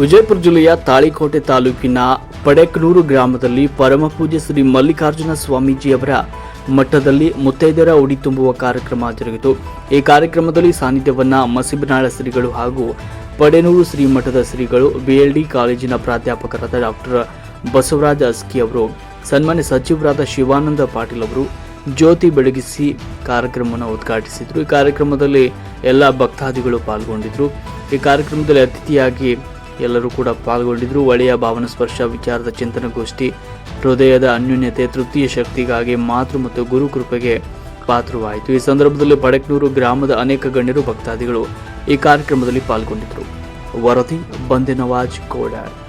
ವಿಜಯಪುರ ಜಿಲ್ಲೆಯ ತಾಳಿಕೋಟೆ ತಾಲೂಕಿನ ಪಡೆಕ್ನೂರು ಗ್ರಾಮದಲ್ಲಿ ಪರಮಪೂಜೆ ಶ್ರೀ ಮಲ್ಲಿಕಾರ್ಜುನ ಸ್ವಾಮೀಜಿಯವರ ಮಠದಲ್ಲಿ ಮುತ್ತೈದೆಯರ ಉಡಿ ತುಂಬುವ ಕಾರ್ಯಕ್ರಮ ಜರುಗಿತು. ಈ ಕಾರ್ಯಕ್ರಮದಲ್ಲಿ ಸಾನ್ನಿಧ್ಯವನ್ನ ಮಸಿಬನಾಳ ಶ್ರೀಗಳು ಹಾಗೂ ಪಡೆನೂರು ಶ್ರೀ ಮಠದ ಶ್ರೀಗಳು, ಬಿಎಲ್ಡಿ ಕಾಲೇಜಿನ ಪ್ರಾಧ್ಯಾಪಕರಾದ ಡಾಕ್ಟರ್ ಬಸವರಾಜ ಅಸ್ಕಿ ಅವರು, ಸನ್ಮಾನ್ಯ ಸಚಿವರಾದ ಶಿವಾನಂದ ಪಾಟೀಲ್ ಅವರು ಜ್ಯೋತಿ ಬೆಳಗಿಸಿ ಕಾರ್ಯಕ್ರಮವನ್ನು ಉದ್ಘಾಟಿಸಿದರು. ಈ ಕಾರ್ಯಕ್ರಮದಲ್ಲಿ ಎಲ್ಲ ಭಕ್ತಾದಿಗಳು ಪಾಲ್ಗೊಂಡಿದ್ದರು. ಈ ಕಾರ್ಯಕ್ರಮದಲ್ಲಿ ಅತಿಥಿಯಾಗಿ ಎಲ್ಲರೂ ಕೂಡ ಪಾಲ್ಗೊಂಡಿದ್ರು. ಒಳೆಯ ಭಾವನ ಸ್ಪರ್ಶ ವಿಚಾರದ ಚಿಂತನಗೋಷ್ಠಿ, ಹೃದಯದ ಅನ್ಯೂನ್ಯತೆ, ತೃಪ್ತಿಯ ಶಕ್ತಿಗಾಗಿ ಮಾತೃ ಮತ್ತು ಗುರು ಕೃಪೆಗೆ ಪಾತ್ರವಾಯಿತು. ಈ ಸಂದರ್ಭದಲ್ಲಿ ಬಡಕ್ನೂರು ಗ್ರಾಮದ ಅನೇಕ ಗಣ್ಯರು, ಭಕ್ತಾದಿಗಳು ಈ ಕಾರ್ಯಕ್ರಮದಲ್ಲಿ ಪಾಲ್ಗೊಂಡಿದ್ದರು. ವರದಿ, ಬಂದೆ ನವಾಜ್ ಕೋಡಾಡ್